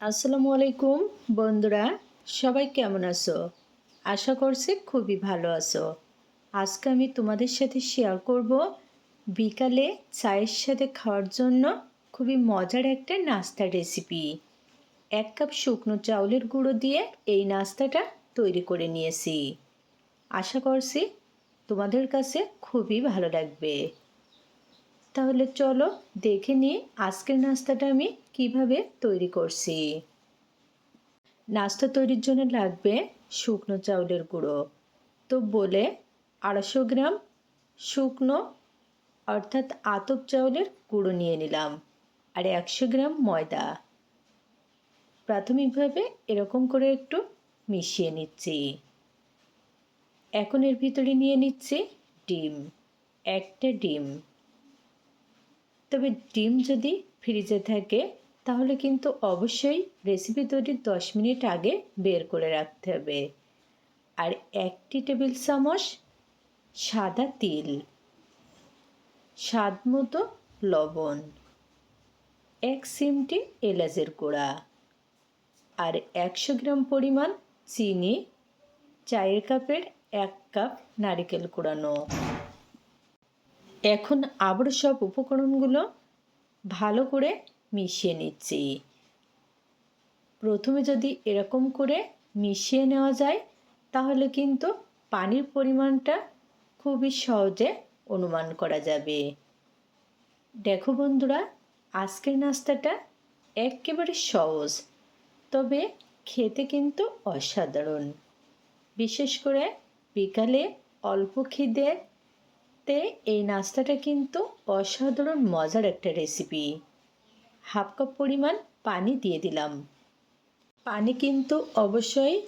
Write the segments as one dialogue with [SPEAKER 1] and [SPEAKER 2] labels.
[SPEAKER 1] আসসালামু আলাইকুম, বন্ধুরা, সবাই কেমন আছো? আশা করছি খুবই ভালো আছো। আজকে আমি তোমাদের সাথে শেয়ার করব বিকালে চায়ের সাথে খাওয়ার জন্য খুবই মজার একটা নাস্তার রেসিপি এক কাপ শুকনো চাউলের গুঁড়ো দিয়ে এই নাস্তাটা তৈরি করে নিয়েছি। আশা করছি তোমাদের কাছে খুবই ভালো লাগবে। তাহলে চলো দেখে নিই আজকের নাস্তাটা আমি কীভাবে তৈরি করছি। নাস্তা তৈরির জন্য লাগবে শুকনো চাউলের গুঁড়ো। তো বলে আড়াইশো গ্রাম শুকনো অর্থাৎ আতপ চাউলের গুঁড়ো নিয়ে নিলাম আর একশো গ্রাম ময়দা। প্রাথমিকভাবে এরকম করে একটু মিশিয়ে নিচ্ছি। এখন এর ভিতরে নিয়ে নিচ্ছি ডিম, একটা ডিম। তবে ডিম যদি ফ্রিজে থাকে, তাহলে কিন্তু অবশ্যই রেসিপি তৈরির দশ মিনিট আগে বের করে রাখতে হবে। আর একটি টেবিল চামচ সাদা তিল, স্বাদ মতো লবণ, এক সিমটি এলাচের গুঁড়া আর একশো গ্রাম পরিমাণ চিনি, চায়ের কাপের এক কাপ নারিকেল কুড়ানো। এখন আবার সব উপকরণগুলো ভালো করে মিশিয়ে নিচ্ছি। প্রথমে যদি এরকম করে মিশিয়ে নেওয়া যায়, তাহলে কিন্তু পানির পরিমাণটা খুবই সহজে অনুমান করা যাবে। দেখো বন্ধুরা, আজকের নাস্তাটা একেবারে সহজ, তবে খেতে কিন্তু অসাধারণ। বিশেষ করে বিকালে অল্প খিদে তে এই নাস্তাটা কিন্তু অসাধারণ মজার একটা রেসিপি হাফ কাপ পরিমাণ পানি দিয়ে দিলাম। পানি কিন্তু অবশ্যই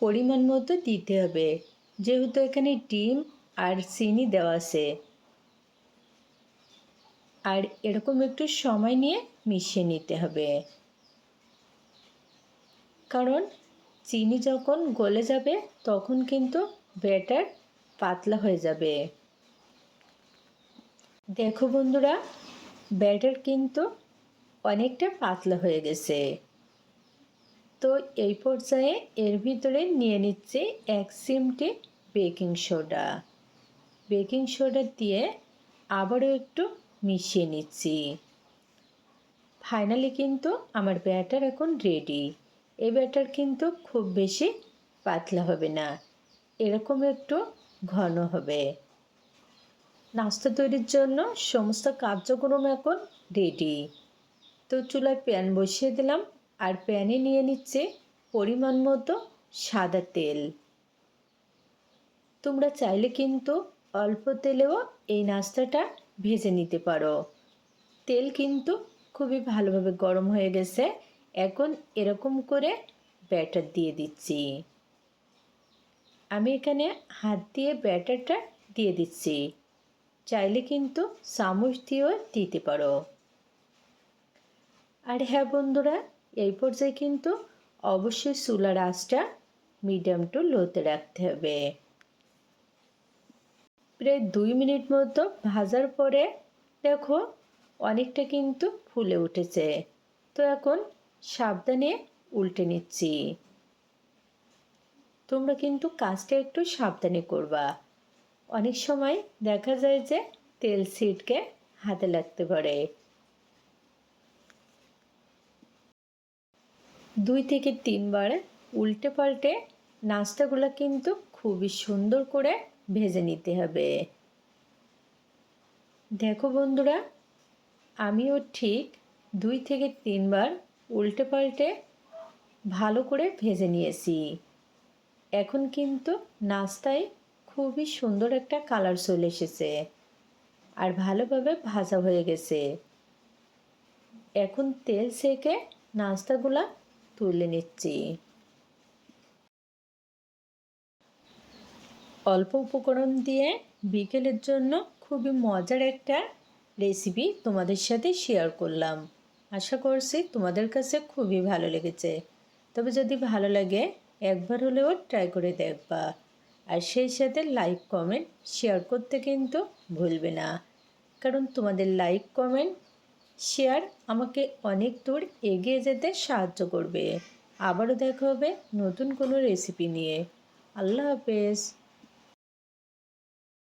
[SPEAKER 1] পরিমাণ মতো দিতে হবে। যেহেতু এখানে ডিম আর চিনি দেওয়া আছে। আর এরকম একটু সময় নিয়ে মিশিয়ে নিতে হবে। কারণ চিনি যখন গলে যাবে, তখন কিন্তু ব্যাটার পাতলা হয়ে যাবে। দেখো বন্ধুরা, ব্যাটার কিন্তু অনেকটা পাতলা হয়ে গেছে। তো এই পর্যায়ে এর ভিতরে নিয়ে নিচ্ছে এক সিমটি বেকিং সোডা। বেকিং সোডা দিয়ে আবারও একটু মিশিয়ে নিচ্ছি। ফাইনালি কিন্তু আমার ব্যাটার এখন রেডি। এই ব্যাটার কিন্তু খুব বেশি পাতলা হবে না, এরকম একটু ঘন হবে। নাস্তা তৈরির জন্য সমস্ত কার্যক্রম এখন রেডি তো চুলায় প্যান বসিয়ে দিলাম, আর প্যানে নিয়ে নিচ্ছে পরিমাণ মতো সাদা তেল। তোমরা চাইলে কিন্তু অল্প তেলেও এই নাস্তাটা ভেজে নিতে পারো। তেল কিন্তু খুবই ভালোভাবে গরম হয়ে গেছে, এখন এরকম করে ব্যাটার দিয়ে দিচ্ছি। আমি এখানে হাত দিয়ে ব্যাটারটা দিয়ে দিচ্ছি। চাইলে কিন্তু চামচ দিয়েও দিতে পারো। আর হ্যাঁ বন্ধুরা, এই পর্যায়ে কিন্তু অবশ্যই চুলার আঁচটা মিডিয়াম টু লোতে রাখতে হবে। প্রায় দুই মিনিট মতো ভাজার পরে দেখো অনেকটা কিন্তু ফুলে উঠেছে। তো এখন সাবধানে উল্টে নিচ্ছি। তোমরা কিন্তু কাজটা একটু সাবধানে করবা। অনেক সময় দেখা যায় যে তেল সিটকে হাতে লাগতে পারে। দুই থেকে তিনবার উল্টে পাল্টে নাস্তাগুলো কিন্তু খুবই সুন্দর করে ভেজে নিতে হবে। দেখো বন্ধুরা, আমিও ঠিক দুই থেকে তিনবার উল্টে পাল্টে ভালো করে ভেজে নিয়েছি। এখন কিন্তু নাস্তায় খুবই সুন্দর একটা কালার চলে এসেছে। আর ভালোভাবে ভাজা হয়ে গেছে। এখন তেল সেকে নাস্তাগুলা তুলে নিচ্ছি। অল্প উপকরণ দিয়ে বিকেলের জন্য খুবই মজার একটা রেসিপি তোমাদের সাথে শেয়ার করলাম। আশা করছি তোমাদের কাছে খুবই ভালো লেগেছে। তবে যদি ভালো লাগে, একবার হলেও ট্রাই করে দেখবা। আর সেই সাথে লাইক, কমেন্ট, শেয়ার করতে কিন্তু ভুলবে না। কারণ তোমাদের লাইক, কমেন্ট, শেয়ার আমাকে অনেক দূর এগিয়ে যেতে সাহায্য করবে। আবারও দেখা হবে নতুন কোনো রেসিপি নিয়ে। আল্লাহ হাফেজ।